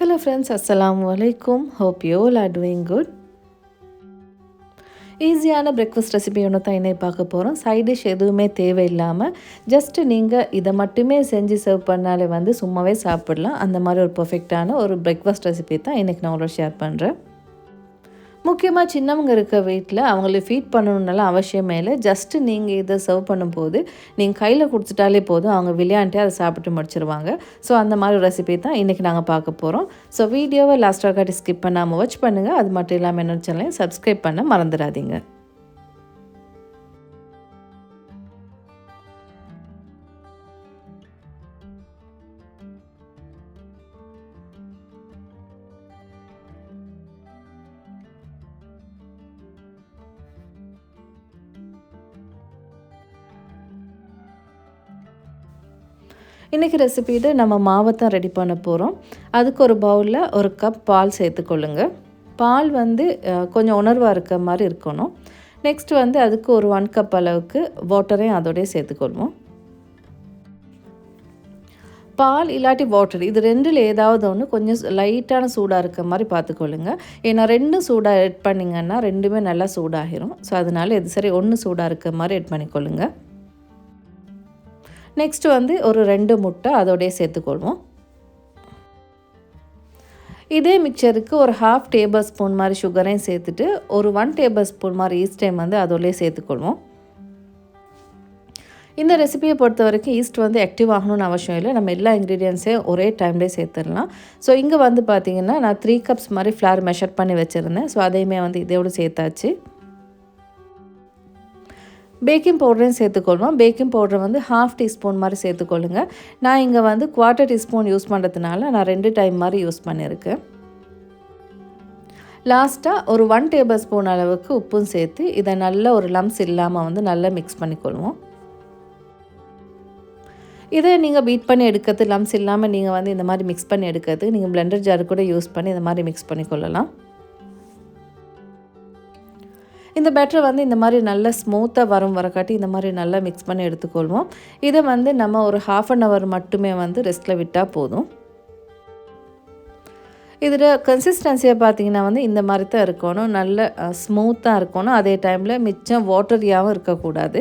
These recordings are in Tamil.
ஹலோ ஃப்ரெண்ட்ஸ் அஸ்லாம் வலைக்கும் hope you all are doing good ஈஸியான பிரேக்ஃபாஸ்ட் ரெசிபி ஒன்று தான் இன்னைக்கு பார்க்க போகிறோம் சைட் டிஷ் எதுவுமே தேவையில்லாமல் ஜஸ்ட்டு நீங்கள் இதை மட்டுமே செஞ்சு சர்வ் பண்ணாலே வந்து சும்மாவே சாப்பிடலாம். அந்த மாதிரி ஒரு பர்ஃபெக்டான ஒரு பிரேக்ஃபாஸ்ட் ரெசிபி தான் இன்றைக்கி நான் உங்களோட ஷேர் பண்ணுறேன் முக்கியமாக சின்னவங்க இருக்க வீட்டில் அவங்கள ஃபீட் பண்ணணுன்னாலும் அவசியமே இல்லை. ஜஸ்ட்டு நீங்கள் இதை சர்வ் பண்ணும்போது நீங்கள் கையில் கொடுத்துட்டாலே போதும். அவங்க விளையாண்டே அதை சாப்பிட்டு முடிச்சிருவாங்க. ஸோ அந்த மாதிரி ரெசிபி தான் இன்றைக்கி நாங்கள் பார்க்க போகிறோம் ஸோ வீடியோவை லாஸ்ட்டாக காட்டி ஸ்கிப் பண்ணாமல் வாட்ச் பண்ணுங்கள் அது மட்டும் இல்லாமல் என்னோட சேனலையும் சப்ஸ்கிரைப் பண்ண மறந்துடாதீங்க. இன்றைக்கி ரெசிபியில் நம்ம மாவை தான் ரெடி பண்ண போகிறோம் அதுக்கு ஒரு பவுலில் ஒரு கப் பால் சேர்த்துக்கொள்ளுங்க பால் வந்து கொஞ்சம் உணர்வாக இருக்க மாதிரி இருக்கணும். நெக்ஸ்ட் வந்து அதுக்கு ஒரு ஒன் கப் அளவுக்கு வாட்டரையும் அதோடய சேர்த்துக்கொள்வோம் பால் இல்லாட்டி வாட்டர் இது ரெண்டில் ஏதாவது ஒன்று கொஞ்சம் லைட்டான சூடாக இருக்க மாதிரி பார்த்துக்கொள்ளுங்க ஏன்னா ரெண்டும் சூடாக எட் பண்ணிங்கன்னா ரெண்டுமே நல்லா சூடாகிரும். ஸோ அதனால் இது சரி ஒன்று சூடாக இருக்க மாதிரி எட் பண்ணிக்கொள்ளுங்கள் நெக்ஸ்ட்டு வந்து ஒரு ரெண்டு முட்டை அதோடைய சேர்த்துக்கொள்வோம். இதே மிக்சருக்கு ஒரு ஹாஃப் டேபிள் ஸ்பூன் மாதிரி சுகரையும் சேர்த்துட்டு ஒரு ஒன் டேபிள் ஸ்பூன் மாதிரி ஈஸ்டைம் வந்து அதோடய சேர்த்துக்கொள்வோம். இந்த ரெசிபியை பொறுத்த வரைக்கும் ஈஸ்ட் வந்து ஆக்டிவ் ஆகணும்னு அவசியம் இல்லை. நம்ம எல்லா இன்க்ரீடியன்ஸையும் ஒரே டைம்லேயே சேர்த்துடலாம். ஸோ இங்கே வந்து பார்த்திங்கன்னா நான் த்ரீ கப்ஸ் மாதிரி ஃப்ளார் மெஷர் பண்ணி வச்சுருந்தேன். ஸோ அதையுமே வந்து இதோடு சேர்த்தாச்சு. பேக்கிங் பவுடரையும் சேர்த்துக்கொள்வோம். பேக்கிங் பவுடர் வந்து ஹாஃப் டீஸ்பூன் மாதிரி சேர்த்துக்கொள்ளுங்க. நான் இங்கே வந்து குவார்ட்டர் டீஸ்பூன் யூஸ் பண்ணுறதுனால நான் ரெண்டு டைம் மாதிரி யூஸ் பண்ணியிருக்கேன் லாஸ்ட்டாக ஒரு ஒன் டேபிள் ஸ்பூன் அளவுக்கு உப்பும் சேர்த்து இதை நல்ல ஒரு லம்ஸ் இல்லாமல் வந்து நல்லா மிக்ஸ் பண்ணிக்கொள்வோம். இதை நீங்கள் பீட் பண்ணி எடுக்கிறது லம்ஸ் இல்லாமல் நீங்கள் வந்து இந்த மாதிரி மிக்ஸ் பண்ணி எடுக்கிறது நீங்கள் பிளெண்டர் ஜார் கூட யூஸ் பண்ணி இந்த மாதிரி மிக்ஸ் பண்ணிக்கொள்ளலாம். இந்த பேட்டரை வந்து இந்த மாதிரி நல்லா ஸ்மூத்தாக வரும் வரக்காட்டி இந்த மாதிரி நல்லா மிக்ஸ் பண்ணி எடுத்துக்கொள்வோம். இதை வந்து நம்ம ஒரு ஹாஃப் அன் ஹவர் மட்டுமே வந்து ரெஸ்ட்டில் விட்டால் போதும். இதில் கன்சிஸ்டன்சியை பார்த்தீங்கன்னா வந்து இந்த மாதிரி தான் இருக்கணும். நல்ல ஸ்மூத்தாக இருக்கணும். அதே டைமில் மிச்சம் வாட்டரியாகவும் இருக்கக்கூடாது.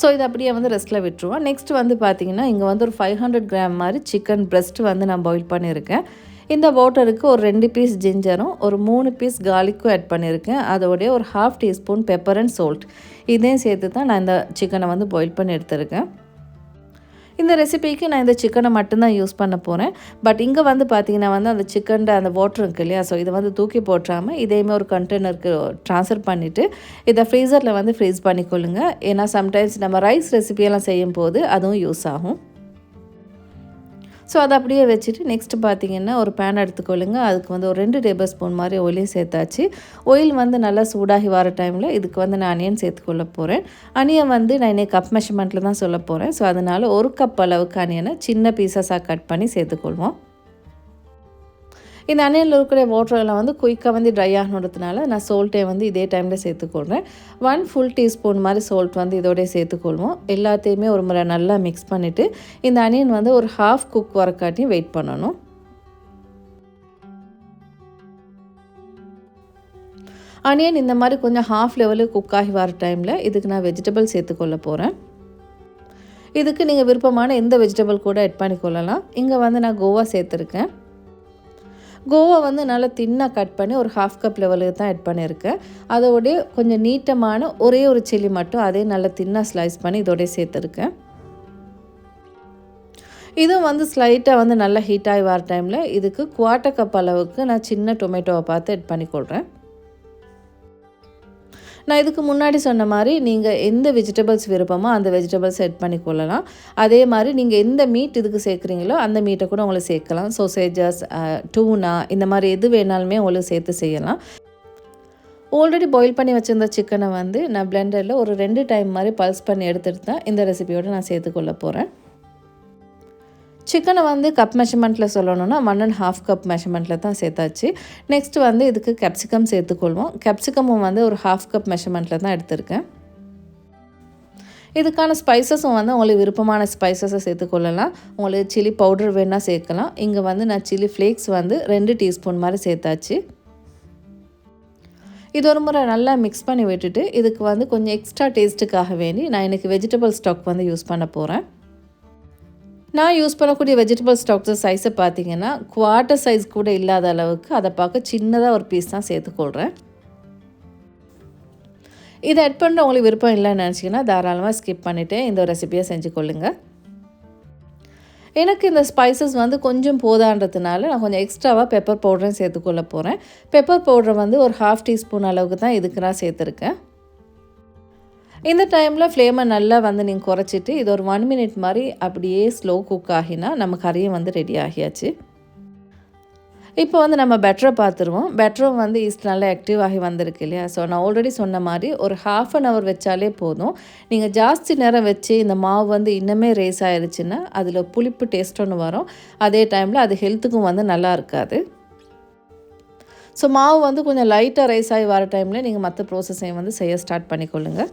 ஸோ இது அப்படியே வந்து ரெஸ்ட்டில் விட்டுருவோம். நெக்ஸ்ட் வந்து பார்த்தீங்கன்னா இங்கே வந்து ஒரு ஃபைவ் ஹண்ட்ரட் கிராம் மாதிரி சிக்கன் பிரெஸ்ட் வந்து நான் பாயில் பண்ணியிருக்கேன். இந்த வாட்டருக்கு ஒரு ரெண்டு பீஸ் ஜிஞ்சரும் ஒரு மூணு பீஸ் கார்லிக்கும் ஆட் பண்ணியிருக்கேன். அதோடைய ஒரு half teaspoon pepper and salt இதையும் சேர்த்து தான் நான் இந்த சிக்கனை வந்து பாயில் பண்ணி எடுத்திருக்கேன். இந்த ரெசிபிக்கு நான் இந்த சிக்கனை மட்டும்தான் யூஸ் பண்ண போகிறேன் பட் இங்கே வந்து பார்த்தீங்கன்னா வந்து அந்த சிக்கன் அந்த வாட்டர் இருக்கு இல்லையா? ஸோ இதை வந்து தூக்கி போட்டுறாமல் இதேமே ஒரு கண்டெய்னருக்கு ட்ரான்ஸ்ஃபர் பண்ணிவிட்டு இதை ஃப்ரீசரில் வந்து ஃப்ரீஸ் பண்ணிக்கொள்ளுங்க. ஏன்னா சம்டைம்ஸ் நம்ம ரைஸ் ரெசிபியெல்லாம் செய்யும் போது அதுவும் யூஸ் ஆகும். ஸோ அதை அப்படியே வச்சுட்டு நெக்ஸ்ட் பார்த்தீங்கன்னா ஒரு பேன் எடுத்துக்கொள்ளுங்க. அதுக்கு வந்து ஒரு ரெண்டு டேபிள் ஸ்பூன் மாதிரி ஒயிலையும் சேர்த்தாச்சு. ஒயில் வந்து நல்லா சூடாகி வர டைமில் இதுக்கு வந்து நான் அனியன் சேர்த்துக்கொள்ள போகிறேன் அனியன் வந்து நான் இன்னைக்கு கப் மெஷர்மெண்ட்டில் தான் சொல்ல போகிறேன் ஸோ அதனால் ஒரு கப் அளவுக்கு அனியனை சின்ன பீசஸாக கட் பண்ணி சேர்த்துக்கொள்வோம். இந்த அணையில் இருக்கிற வாட்டரெல்லாம் வந்து குயிக்காக வந்து ட்ரை ஆகணுன்றதுனால நான் சோல்ட்டை வந்து இதே டைமில் சேர்த்துக்கொள்கிறேன் ஒன் ஃபுல் டீஸ்பூன் மாதிரி சோல்ட் வந்து இதோடய சேர்த்துக்கொள்வோம். எல்லாத்தையுமே ஒரு முறை நல்லா மிக்ஸ் பண்ணிவிட்டு இந்த அனியன் வந்து ஒரு ஹாஃப் குக் வரக்காட்டியும் வெயிட் பண்ணணும். அனியன் இந்த மாதிரி கொஞ்சம் ஹாஃப் லெவலில் குக் ஆகி வர டைமில் இதுக்கு நான் வெஜிடபிள் சேர்த்துக்கொள்ள போகிறேன் இதுக்கு நீங்கள் விருப்பமான எந்த வெஜிடபிள் கூட ஆட் பண்ணிக்கொள்ளலாம். இங்கே வந்து நான் கோவா சேர்த்துருக்கேன். கோவா வந்து நல்லா தின்னாக கட் பண்ணி ஒரு ஹாஃப் கப் லெவலுக்கு தான் ஆட் பண்ணியிருக்கேன் அதோடைய கொஞ்சம் நீட்டமான ஒரே ஒரு சில்லி மட்டும் அதே நல்லா தின்னாக ஸ்லைஸ் பண்ணி இதோடய சேர்த்துருக்கேன் இதுவும் வந்து ஸ்லைட்டாக வந்து நல்லா ஹீட் ஆகி வர டைமில் இதுக்கு குவாட்டர் கப் அளவுக்கு நான் சின்ன டொமேட்டோவை பார்த்து ஆட் பண்ணிக்கொள்கிறேன் நான் இதுக்கு முன்னாடி சொன்ன மாதிரி நீங்கள் எந்த வெஜிடபிள்ஸ் விருப்பமோ அந்த வெஜிடபிள்ஸ் செட் பண்ணி கொள்ளலாம். அதே மாதிரி நீங்கள் எந்த மீட் இதுக்கு சேர்க்குறீங்களோ அந்த மீட்டை கூட உங்களை சேர்க்கலாம். சோசேஜஸ் டூனா இந்த மாதிரி எது வேணாலுமே உங்களுக்கு சேர்த்து செய்யலாம். ஆல்ரெடி பாயில் பண்ணி வச்சுருந்த சிக்கனை வந்து நான் பிளெண்டரில் ஒரு ரெண்டு டைம் மாதிரி பல்ஸ் பண்ணி எடுத்துகிட்டு தான் இந்த ரெசிபியோடு நான் சேர்த்துக்கொள்ள போகிறேன் சிக்கனை வந்து கப் மெஷர்மெண்ட்டில் சொல்லணும்னா ஒன் அண்ட் ஹாஃப் கப் மெஷர்மெண்ட்டில் தான் சேர்த்தாச்சு. நெக்ஸ்ட் வந்து இதுக்கு கேப்சிகம் சேர்த்துக்கொள்வோம். கேப்சிகமும் வந்து ஒரு ஹாஃப் கப் மெஷர்மெண்ட்டில் தான் எடுத்திருக்கேன். இதுக்கான ஸ்பைசஸும் வந்து உங்களுக்கு விருப்பமான ஸ்பைசஸை சேர்த்துக்கொள்ளலாம். உங்களுக்கு சில்லி பவுடர் வேணால் சேர்க்கலாம். இங்கே வந்து நான் சில்லி ஃப்ளேக்ஸ் வந்து ரெண்டு டீஸ்பூன் மாதிரி சேர்த்தாச்சு. இது ஒரு முறை நல்லா மிக்ஸ் பண்ணி விட்டுட்டு இதுக்கு வந்து கொஞ்சம் எக்ஸ்ட்ரா டேஸ்ட்டுக்காக வேண்டி நான் எனக்கு வெஜிடபிள் ஸ்டாக் வந்து யூஸ் பண்ண போகிறேன் நான் யூஸ் பண்ணக்கூடிய வெஜிடபிள் ஸ்டாக்ஸு சைஸை பார்த்தீங்கன்னா குவார்ட்டர் சைஸ் கூட இல்லாத அளவுக்கு அதை பார்க்க சின்னதாக ஒரு பீஸ் தான் சேர்த்துக்கொள்கிறேன் இதை ஆட் பண்ணுற உங்களுக்கு விருப்பம் இல்லைன்னு நினச்சிங்கன்னா தாராளமாக ஸ்கிப் பண்ணிவிட்டு இந்த ரெசிபியை செஞ்சு கொள்ளுங்கள் எனக்கு இந்த ஸ்பைசஸ் வந்து கொஞ்சம் போதான்றதுனால நான் கொஞ்சம் எக்ஸ்ட்ராவாக பெப்பர் பவுடரும் சேர்த்துக்கொள்ள போகிறேன் பெப்பர் பவுடர் வந்து ஒரு ஹாஃப் டீஸ்பூன் அளவுக்கு தான் இதுக்கு நான் சேர்த்துருக்கேன். இந்த டைமில் ஃப்ளேமை நல்லா வந்து நீங்கள் குறைச்சிட்டு இது ஒரு ஒன் மினிட் மாதிரி அப்படியே ஸ்லோ குக் ஆகினா நம்ம கறியும் வந்து ரெடி ஆகியாச்சு. இப்போ வந்து நம்ம பெட்டரை பார்த்துருவோம். பெட்டரும் வந்து ஈஸ்ட் நல்லா ஆக்டிவ் ஆகி வந்திருக்கு இல்லையா? ஸோ நான் ஆல்ரெடி சொன்ன மாதிரி ஒரு ஹாஃப் அன் ஹவர் வச்சாலே போதும். நீங்கள் ஜாஸ்தி நேரம் வச்சு இந்த மாவு வந்து இன்னுமே ரேஸ் ஆயிடுச்சுன்னா அதில் புளிப்பு டேஸ்ட் ஒன்று வரும். அதே டைமில் அது ஹெல்த்துக்கும் வந்து நல்லா இருக்காது. ஸோ மாவு வந்து கொஞ்சம் லைட்டாக ரைஸ் ஆகி வர டைமில் நீங்கள் மற்ற ப்ரோசஸையும் வந்து செய்ய ஸ்டார்ட் பண்ணிக்கொள்ளுங்கள்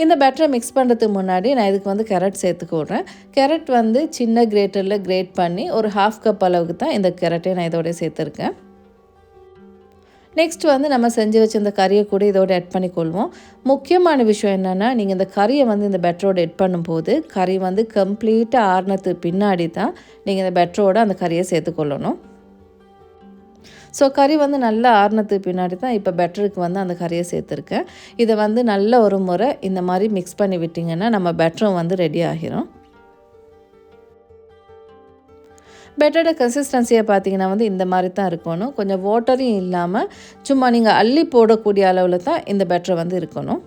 இந்த பேட்டரை மிக்ஸ் பண்ணுறதுக்கு முன்னாடி நான் இதுக்கு வந்து கேரட் சேர்த்துக்கோடுறேன் கேரட் வந்து சின்ன கிரேட்டரில் கிரேட் பண்ணி ஒரு ஹாஃப் கப் அளவுக்கு தான் இந்த கேரட்டை நான் இதோட சேர்த்துருக்கேன். நெக்ஸ்ட் வந்து நம்ம செஞ்சு வச்ச இந்த கறியை கூட இதோட ஆட் பண்ணிக்கொள்வோம் முக்கியமான விஷயம் என்னென்னா நீங்கள் இந்த கறியை வந்து இந்த பெட்டரோட ஆட் பண்ணும்போது கறி வந்து கம்ப்ளீட்டாக ஆறுனதுக்கு பின்னாடி தான் நீங்கள் இந்த பெட்டரோடு அந்த கறியை சேர்த்துக்கொள்ளணும் ஸோ கறி வந்து நல்லா ஆறுனதுக்கு பின்னாடி தான் இப்போ பெட்டருக்கு வந்து அந்த கறியை சேர்த்துருக்கேன். இதை வந்து நல்ல ஒரு முறை இந்த மாதிரி மிக்ஸ் பண்ணி விட்டிங்கன்னா நம்ம பெட்டரும் வந்து ரெடி ஆகிரும். பெட்டரோட கன்சிஸ்டன்சியை பார்த்தீங்கன்னா வந்து இந்த மாதிரி தான் இருக்கணும். கொஞ்சம் வாட்டரையும் இல்லாமல் சும்மா நீங்கள் அள்ளி போடக்கூடிய அளவில் தான் இந்த பெட்டரை வந்து இருக்கணும்.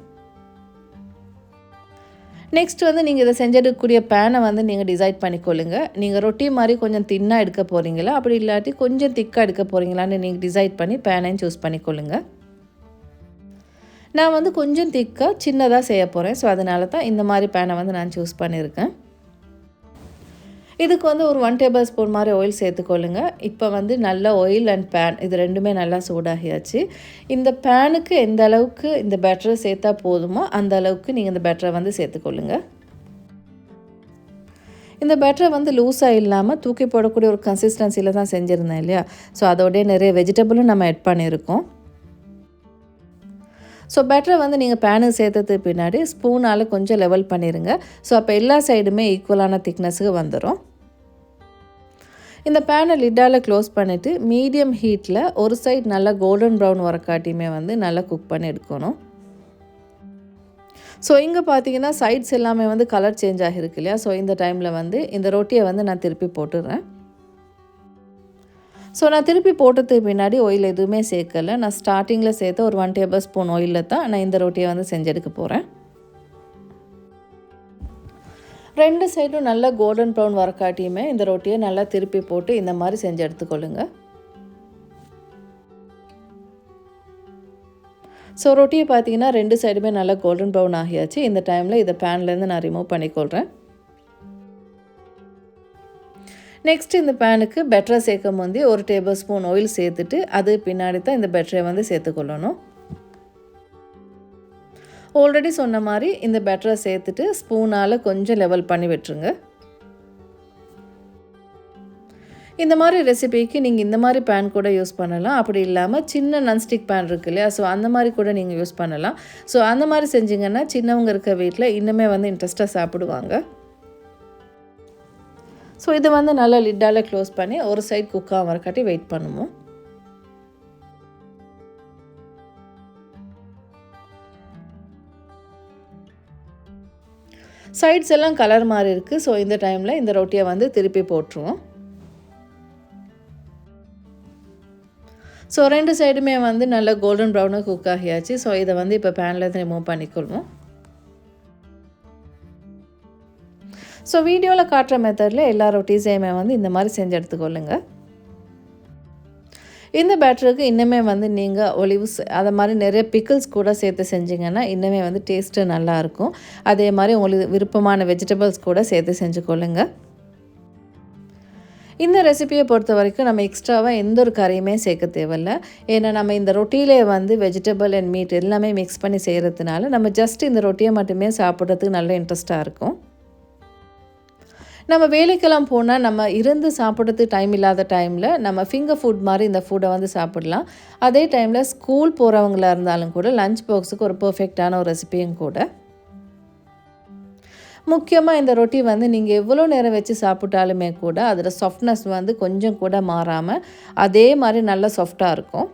நெக்ஸ்ட் வந்து நீங்கள் இதை செஞ்செடுக்கக்கூடிய பேனை வந்து நீங்கள் டிசைட் பண்ணிக்கொள்ளுங்க. நீங்கள் ரொட்டி மாதிரி கொஞ்சம் தின்னாக எடுக்க போகிறீங்களா அப்படி இல்லாட்டி கொஞ்சம் திக்காக எடுக்க போகிறீங்களான்னு நீங்கள் டிசைட் பண்ணி பேனையும் சூஸ் பண்ணிக்கொள்ளுங்க. நான் வந்து கொஞ்சம் திக்காக சின்னதாக செய்ய போகிறேன் ஸோ அதனால தான் இந்த மாதிரி பேனை வந்து நான் சூஸ் பண்ணியிருக்கேன். இதுக்கு வந்து ஒரு ஒன் டேபிள் ஸ்பூன் மாதிரி ஆயில் சேர்த்துக்கொள்ளுங்க. இப்போ வந்து நல்ல ஆயில் அண்ட் பேன் இது ரெண்டுமே நல்லா சூடாகியாச்சு. இந்த பேனுக்கு எந்த அளவுக்கு இந்த பேட்டரை சேர்த்தா போதுமோ அந்த அளவுக்கு நீங்கள் இந்த பேட்டரை வந்து சேர்த்துக்கொள்ளுங்க. இந்த பேட்டரை வந்து லூஸாக இல்லாமல் தூக்கி போடக்கூடிய ஒரு கன்சிஸ்டன்சியில் தான் செஞ்சுருந்தேன் இல்லையா? ஸோ அதோடய நிறைய வெஜிடபிளும் நம்ம ஆட் பண்ணியிருக்கோம். ஸோ பேட்டரை வந்து நீங்கள் பேனுக்கு சேர்த்ததுக்கு பின்னாடி ஸ்பூனால் கொஞ்சம் லெவல் பண்ணிடுங்க ஸோ அப்போ எல்லா சைடுமே ஈக்குவலான திக்னஸுக்கு வந்துடும் இந்த பேனை லிட்டால் க்ளோஸ் பண்ணிவிட்டு மீடியம் ஹீட்டில் ஒரு சைட் நல்லா கோல்டன் ப்ரௌன் வரக்காட்டியுமே வந்து நல்லா குக் பண்ணி எடுக்கணும். ஸோ இங்கே பார்த்தீங்கன்னா சைட்ஸ் எல்லாமே வந்து கலர் சேஞ்ச் ஆகிருக்கு இல்லையா? ஸோ இந்த டைமில் வந்து இந்த ரொட்டியை வந்து நான் திருப்பி போட்டுடுறேன் ஸோ நான் திருப்பி போட்டதுக்கு பின்னாடி ஆயில் எதுவுமே சேர்க்கலை. நான் ஸ்டார்டிங்கில் சேர்த்து ஒரு ஒன் டேபிள் ஸ்பூன் ஆயிலில் தான் நான் இந்த ரொட்டியை வந்து செஞ்செடுக்க போகிறேன் ரெண்டு சைடும் நல்லா கோல்டன் ப்ரௌன் வரக்காட்டியுமே இந்த ரொட்டியை நல்லா திருப்பி போட்டு இந்த மாதிரி செஞ்சு எடுத்துக்கொள்ளுங்க. ஸோ ரொட்டியை பார்த்தீங்கன்னா ரெண்டு சைடுமே நல்லா கோல்டன் ப்ரௌன் ஆகியாச்சு. இந்த டைமில் இதை பேன்லேருந்து நான் ரிமூவ் பண்ணிக்கொள்கிறேன் நெக்ஸ்ட் இந்த பேனுக்கு பெட்டரை சேர்க்கும் போது ஒரு டேபிள் ஸ்பூன் ஆயில் சேர்த்துட்டு அது பின்னாடி தான் இந்த பெட்டரை வந்து சேர்த்துக்கொள்ளணும். ஆல்ரெடி சொன்ன மாதிரி இந்த பெட்டரை சேர்த்துட்டு ஸ்பூனால் கொஞ்சம் லெவல் பண்ணி விட்டுருங்க. இந்த மாதிரி ரெசிபிக்கு நீங்கள் இந்த மாதிரி பேன் கூட யூஸ் பண்ணலாம். அப்படி இல்லாமல் சின்ன நன்ஸ்டிக் பேன் இருக்கு இல்லையா? ஸோ அந்த மாதிரி கூட நீங்கள் யூஸ் பண்ணலாம். ஸோ அந்த மாதிரி செஞ்சிங்கன்னா சின்னவங்க இருக்க வீட்டில் இன்னுமே வந்து இன்ட்ரெஸ்ட்டாக சாப்பிடுவாங்க. ஸோ இது வந்து நல்லா லிட்டால் க்ளோஸ் பண்ணி ஒரு சைட் குக்காக வரக்காட்டி வெயிட் பண்ணுவோம். சைட்ஸ் எல்லாம் கலர் மாதிரி இருக்குது ஸோ இந்த டைமில் இந்த ரொட்டியை வந்து திருப்பி போட்டுருவோம். ஸோ ரெண்டு சைடுமே வந்து நல்லா கோல்டன் ப்ரௌனாக குக் ஆகியாச்சு. ஸோ இதை வந்து இப்போ பேனில் ரிமூவ் பண்ணிக்கொள்வோம் ஸோ வீடியோவில் காட்டுற மெத்தடில் எல்லா ரொட்டீஸையுமே வந்து இந்த மாதிரி செஞ்சு எடுத்துக்கொள்ளுங்கள் இந்த பேட்டருக்கு இன்னுமே வந்து நீங்கள் ஒலிவ்ஸ் அதை மாதிரி நிறைய பிக்கிள்ஸ் கூட சேர்த்து செஞ்சிங்கன்னா இன்னுமே வந்து டேஸ்ட்டு நல்லாயிருக்கும் அதே மாதிரி உங்களுக்கு விருப்பமான வெஜிடபிள்ஸ் கூட சேர்த்து செஞ்சுக்கொள்ளுங்க இந்த ரெசிபியை பொறுத்த வரைக்கும் நம்ம எக்ஸ்ட்ராவாக எந்த ஒரு கறியுமே சேர்க்க தேவையில்ல. ஏன்னா நம்ம இந்த ரொட்டியிலே வந்து வெஜிடபிள் அண்ட் மீட் எல்லாமே மிக்ஸ் பண்ணி செய்கிறதுனால நம்ம ஜஸ்ட் இந்த ரொட்டியை மட்டுமே சாப்பிட்றதுக்கு நல்ல இன்ட்ரெஸ்ட்டாக இருக்கும். நம்ம வேலைக்கெல்லாம் போனால் நம்ம இருந்து சாப்பிட்றதுக்கு டைம் இல்லாத டைமில் நம்ம ஃபிங்கர் ஃபுட் மாதிரி இந்த ஃபுட்டை வந்து சாப்பிடலாம். அதே டைமில் ஸ்கூல் போகிறவங்களா இருந்தாலும் கூட லஞ்ச் பாக்ஸுக்கு ஒரு பர்ஃபெக்டான ஒரு ரெசிபியும் கூட. முக்கியமாக இந்த ரொட்டி வந்து நீங்கள் எவ்வளோ நேரம் வச்சு சாப்பிட்டாலுமே கூட அதில் சாஃப்ட்னஸ் வந்து கொஞ்சம் கூட மாறாமல் அதே மாதிரி நல்ல சாஃப்டாக இருக்கும்.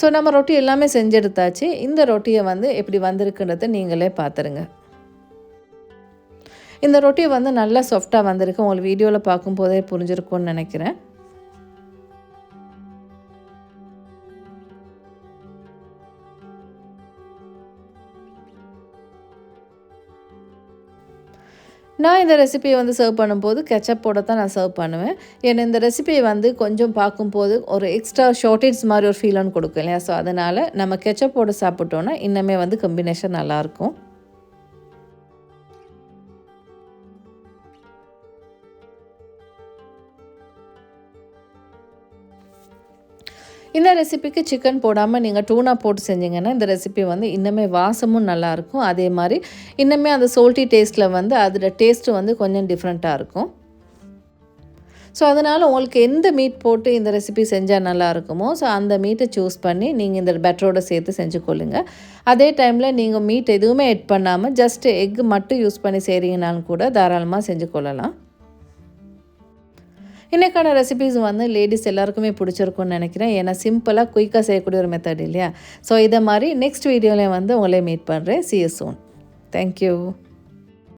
ஸோ நம்ம ரொட்டி எல்லாமே செஞ்செடுத்தாச்சு. இந்த ரொட்டியை வந்து எப்படி வந்திருக்குன்றதை நீங்களே பார்த்துருங்க இந்த ரொட்டி வந்து நல்லா சாஃப்டாக வந்திருக்கு. உங்களுக்கு வீடியோவில் பார்க்கும்போதே புரிஞ்சிருக்கும்னு நினைக்கிறேன். நான் இந்த ரெசிபியை வந்து சர்வ் பண்ணும்போது கெச்சப்போட தான் நான் சர்வ் பண்ணுவேன். ஏன்னா இந்த ரெசிபியை வந்து கொஞ்சம் பார்க்கும்போது ஒரு எக்ஸ்ட்ரா ஷார்ட்டேஜ் மாதிரி ஒரு ஃபீல் ஒன்று கொடுக்கும் இல்லையா? ஸோ அதனால் நம்ம கெச்சப்போட சாப்பிட்டோன்னா இன்னுமே வந்து கம்பினேஷன் நல்லாயிருக்கும் இந்த ரெசிபிக்கு சிக்கன் போடாமல் நீங்கள் டூனா போட்டு செஞ்சீங்கன்னா இந்த ரெசிபி வந்து இன்னுமே வாசமும் நல்லாயிருக்கும். அதே மாதிரி இன்னுமே அந்த சோல்ட்டி டேஸ்ட்டில் வந்து அதோட டேஸ்ட்டு வந்து கொஞ்சம் டிஃப்ரெண்ட்டாக இருக்கும். ஸோ அதனால் உங்களுக்கு எந்த மீட் போட்டு இந்த ரெசிபி செஞ்சால் நல்லா இருக்குமோ ஸோ அந்த மீட்டை சூஸ் பண்ணி நீங்கள் இந்த பெட்டரோட சேர்த்து செஞ்சு கொள்ளுங்கள் அதே டைமில் நீங்கள் மீட் எதுவுமே எட் பண்ணாமல் ஜஸ்ட் எக் மட்டும் யூஸ் பண்ணி செய்கிறீங்கனாலும் கூட தாராளமாக செஞ்சு கொள்ளலாம். இன்றைக்கான ரெசிபிஸ் வந்து லேடிஸ் எல்லாருக்குமே பிடிச்சிருக்கும்னு நினைக்கிறேன். ஏன்னா சிம்பிளாக குயிக்காக செய்யக்கூடிய ஒரு மெத்தட் இல்லையா? ஸோ இதை மாதிரி நெக்ஸ்ட் வீடியோவில் வந்து உங்களே மீட் பண்ணுறேன் சிஎஸ் யூ சூன் தேங்க்யூ